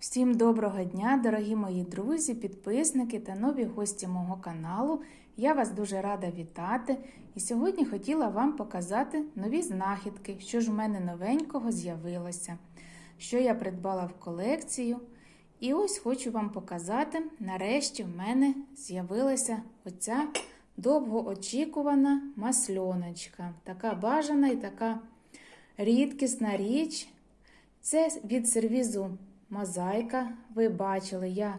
Всім доброго дня, дорогі мої друзі, підписники та нові гості мого каналу. Я вас дуже рада вітати. І сьогодні хотіла вам показати нові знахідки, що ж у мене новенького з'явилося, що я придбала в колекцію. І ось хочу вам показати, нарешті в мене з'явилася оця довгоочікувана масльоночка. Така бажана і така рідкісна річ. Це від сервізу мозаїка. Ви бачили, я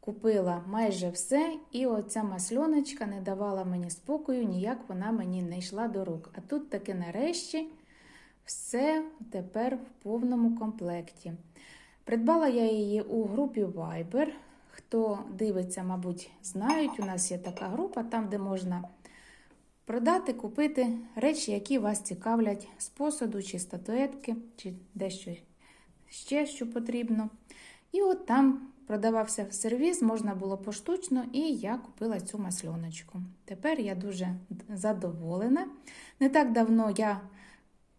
купила майже все, і оця масльоночка не давала мені спокою, ніяк вона мені не йшла до рук. А тут таки нарешті все тепер в повному комплекті. Придбала я її у групі Viber. Хто дивиться, мабуть, знають, у нас є така група, там, де можна продати, купити речі, які вас цікавлять з посуду, чи статуетки, чи дещо ще що потрібно. І от там продавався сервіс, можна було поштучно, і я купила цю масльоночку. Тепер я дуже задоволена. Не так давно я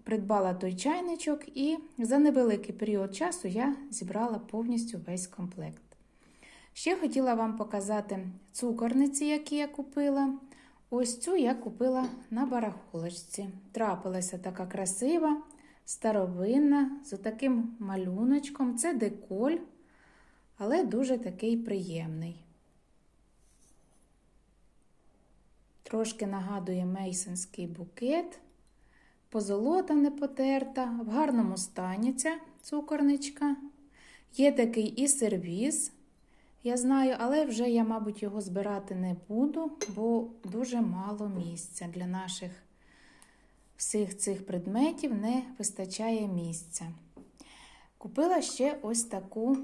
придбала той чайничок, і за невеликий період часу я зібрала повністю весь комплект. Ще хотіла вам показати цукорниці, які я купила. Ось цю я купила на барахолочці. Трапилася така красива, старовинна, з таким малюночком. Це деколь, але дуже такий приємний. Трошки нагадує мейсонський букет. Позолота не потерта, в гарному стані ця цукорничка. Є такий і сервіз, я знаю, але вже я, мабуть, його збирати не буду, бо дуже мало місця для наших всіх цих предметів не вистачає місця. Купила ще ось таку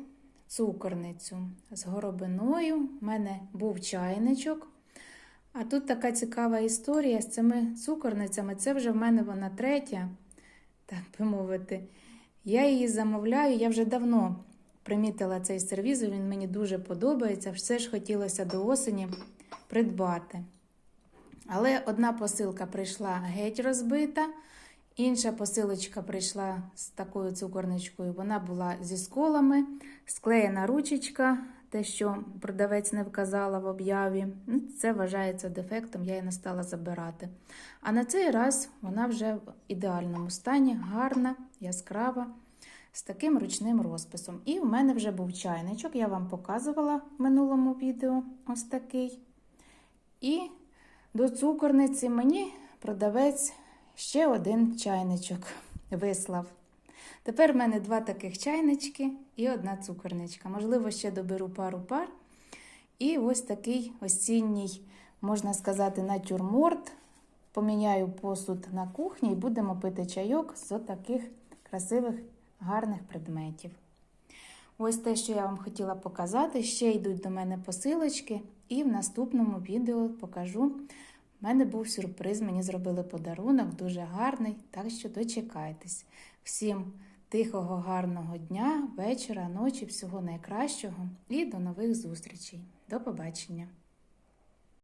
цукорницю з горобиною. У мене був чайничок. А тут така цікава історія з цими цукорницями. Це вже в мене вона третя, так би мовити. Я її замовляю, я вже давно примітила цей сервіз, він мені дуже подобається. Все ж хотілося до осені придбати. Але одна посилка прийшла геть розбита, інша посилочка прийшла з такою цукорничкою. Вона була зі сколами, склеєна ручечка, те, що продавець не вказала в об'яві. Ну, Це вважається дефектом, я її не стала забирати. А на цей раз вона вже в ідеальному стані, гарна, яскрава, з таким ручним розписом. І в мене вже був чайничок, я вам показувала в минулому відео ось такий. І до цукорниці мені продавець ще один чайничок вислав. Тепер в мене два таких чайнички і одна цукорничка. Можливо, ще доберу пару пар. І ось такий осінній, можна сказати, натюрморт. Поміняю посуд на кухні і будемо пити чайок з таких красивих, гарних предметів. Ось те, що я вам хотіла показати. Ще йдуть до мене посилочки, і в наступному відео покажу. У мене був сюрприз, мені зробили подарунок, дуже гарний, так що дочекайтесь. Всім тихого, гарного дня, вечора, ночі, всього найкращого і до нових зустрічей. До побачення!